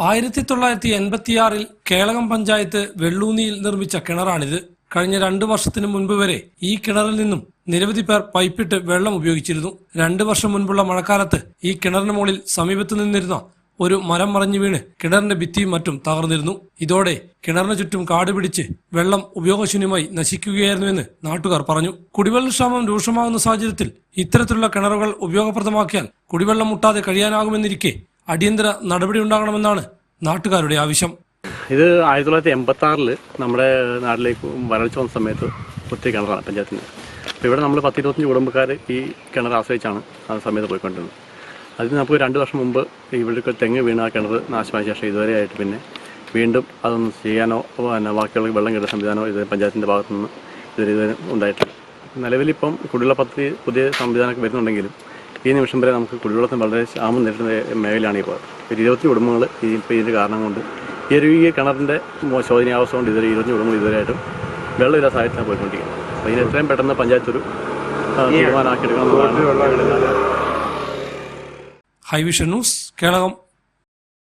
ആയിരത്തി തൊള്ളായിരത്തി എൺപത്തിയാറിൽ കേളകം പഞ്ചായത്ത് വെള്ളൂന്നിയിൽ നിർമ്മിച്ച കിണറാണിത്. കഴിഞ്ഞ രണ്ടു വർഷത്തിനു മുൻപ് വരെ ഈ കിണറിൽ നിന്നും നിരവധി പേർ പൈപ്പിട്ട് വെള്ളം ഉപയോഗിച്ചിരുന്നു. രണ്ടു വർഷം മുൻപുള്ള മഴക്കാലത്ത് ഈ കിണറിന് മുകളിൽ സമീപത്ത് നിന്നിരുന്ന ഒരു മരം മറിഞ്ഞു വീണ് കിണറിന്റെ ഭിത്തിയും മറ്റും തകർന്നിരുന്നു. ഇതോടെ കിണറിന് ചുറ്റും കാട് പിടിച്ച് വെള്ളം ഉപയോഗശൂന്യമായി നശിക്കുകയായിരുന്നുവെന്ന് നാട്ടുകാർ പറഞ്ഞു. കുടിവെള്ള ക്ഷാമം രൂക്ഷമാകുന്ന സാഹചര്യത്തിൽ ഇത്തരത്തിലുള്ള കിണറുകൾ ഉപയോഗപ്രദമാക്കിയാൽ കുടിവെള്ളം മുട്ടാതെ കഴിയാനാകുമെന്നിരിക്കെ അടിയന്തര നടപടി ഉണ്ടാകണമെന്നാണ് നാട്ടുകാരുടെ ആവശ്യം. ഇത് ആയിരത്തി തൊള്ളായിരത്തി എൺപത്തി ആറിൽ നമ്മുടെ നാട്ടിലേക്ക് വരൾച്ച വന്ന സമയത്ത് ഒത്തിരി കിണറാണ് പഞ്ചായത്തിന്. അപ്പോൾ ഇവിടെ നമ്മൾ പത്ത് ഇരുപത്തഞ്ച് കുടുംബക്കാർ ഈ കിണർ ആശ്രയിച്ചാണ് ആ സമയത്ത് പോയിക്കൊണ്ടിരുന്നത്. അതിന് നമുക്ക് രണ്ട് വർഷം മുമ്പ് ഇവിടേക്ക് തെങ്ങ് വീണ ആ കിണർ നാശമായ ശേഷം ഇതുവരെ ആയിട്ട് പിന്നെ വീണ്ടും അതൊന്നും ചെയ്യാനോ പിന്നെ ബാക്കിയുള്ള വെള്ളം കിട്ടുന്ന സംവിധാനമോ ഇത് പഞ്ചായത്തിന്റെ ഭാഗത്തുനിന്ന് ഇതുവരെ ഇതുവരെ ഉണ്ടായിട്ടില്ല. നിലവിലിപ്പം കുടിവെള്ള പദ്ധതി പുതിയ സംവിധാനമൊക്കെ വരുന്നുണ്ടെങ്കിലും ഈ നിമിഷം വരെ നമുക്ക് കുടിവെള്ളത്തിന് വളരെ ക്ഷാമം നേരിടുന്ന മേഖലയാണ് ഇപ്പോൾ ഒരു ഇരുപത്തി കുടുംബങ്ങൾ ഈ ഇപ്പോൾ ഇതിന്റെ കാരണം കൊണ്ട് ഈ ഒരു ഈ കിണറിന്റെ ശോചനീയാവസ്ഥ കൊണ്ട് ഇതുവരെ ഇരുപത്തി കുടുംബങ്ങൾ ഇതുവരെയായിട്ടും വെള്ളമില്ല സാഹചര്യത്തിലാണ് പോയിക്കൊണ്ടിരിക്കുന്നത്. അപ്പോൾ ഇതിന് എത്രയും പെട്ടെന്ന് പഞ്ചായത്ത് ഒരു തീരുമാനമാക്കിയെടുക്കണം ഹൈവിഷൻ ന്യൂസ് കേളകം.